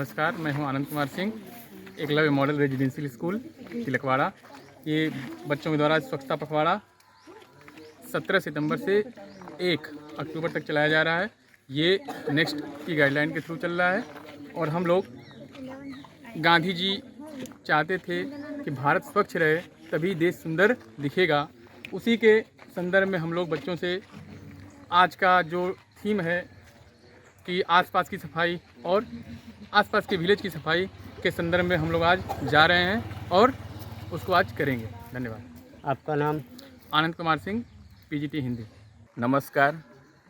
नमस्कार, मैं हूँ Anand Kumar Singh, Eklavya model residential school, Tilakwada. ये बच्चों के द्वारा स्वच्छता पखवाड़ा 17 सितंबर से 1 अक्टूबर तक चलाया जा रहा है। ये नेक्स्ट की गाइडलाइन के थ्रू चल रहा है और हम लोग गांधी जी चाहते थे कि भारत स्वच्छ रहे, तभी देश सुंदर दिखेगा। उसी के संदर्भ में हम लोग बच्चों से आज का जो थीम है कि आसपास की सफाई और आसपास के विलेज की सफाई के संदर्भ में हम लोग आज जा रहे हैं और उसको आज करेंगे धन्यवाद आपका नाम आनंद कुमार सिंह पीजीटी हिंदी નમસ્કાર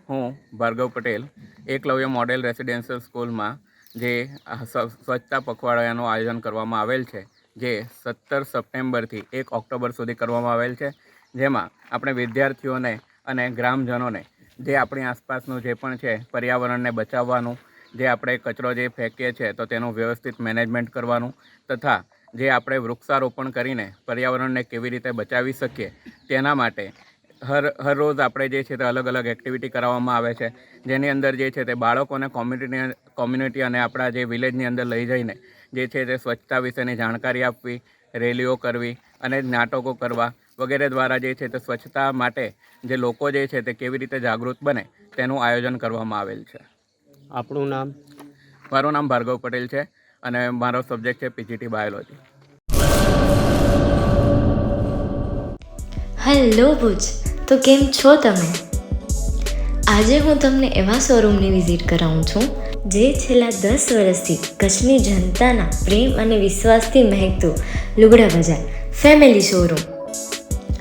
હું ભાર્ગવ પટેલ એકલવ્ય મોડેલ રેસિડેન્શિયલ સ્કૂલમાં જે આ સ્વ- સ્વચ્છતા પખવાડિયાનું આયોજન કરવામાં આવેલ છે જે સત્તર સપ્ટેમ્બરથી એક ઓક્ટોબર સુધી કરવામાં આવેલ છે જેમાં આપણે વિદ્યાર્થીઓને અને ગ્રામજનોને જે આપણી આસપાસનું જે પણ છે, પર્યાવરણને બચાવવાનું, જે આપણે કચરો જે ફેંકીએ છીએ તો તેનું વ્યવસ્થિત મેનેજમેન્ટ કરવાનું, તથા જે આપણે વૃક્ષારોપણ કરીને પર્યાવરણને કેવી રીતે બચાવી શકીએ, તેના માટે હર હર રોજ આપણે જે છે તે અલગ અલગ એક્ટિવિટી કરાવવામાં આવે છે. જેની અંદર જે છે તે બાળકોને કોમ્યુનિટી કોમ્યુનિટી અને આપણા જે વિલેજની અંદર લઈ જઈને જે છે તે સ્વચ્છતા વિશેની જાણકારી આપવી, રેલીઓ કરવી અને નાટકો કરવા વગેરે દ્વારા જે છે તે સ્વચ્છતા માટે જે લોકો જે છે તે કેવી રીતે જાગૃત બને તેનું આયોજન કરવામાં આવેલ છે. આપણું નામ? મારું નામ ભાર્ગવ પટેલ છે અને મારો સબ્જેક્ટ છે પીજીટી બાયોલોજી. હેલો ભુજ તો કેમ છો તમે? આજે હું તમને એવા શોરૂમની વિઝિટ કરાવું છું જે છેલ્લા દસ વર્ષથી કચ્છની જનતાના પ્રેમ અને વિશ્વાસથી મહેકતું લુગડા બજાર ફેમિલી શોરૂમ.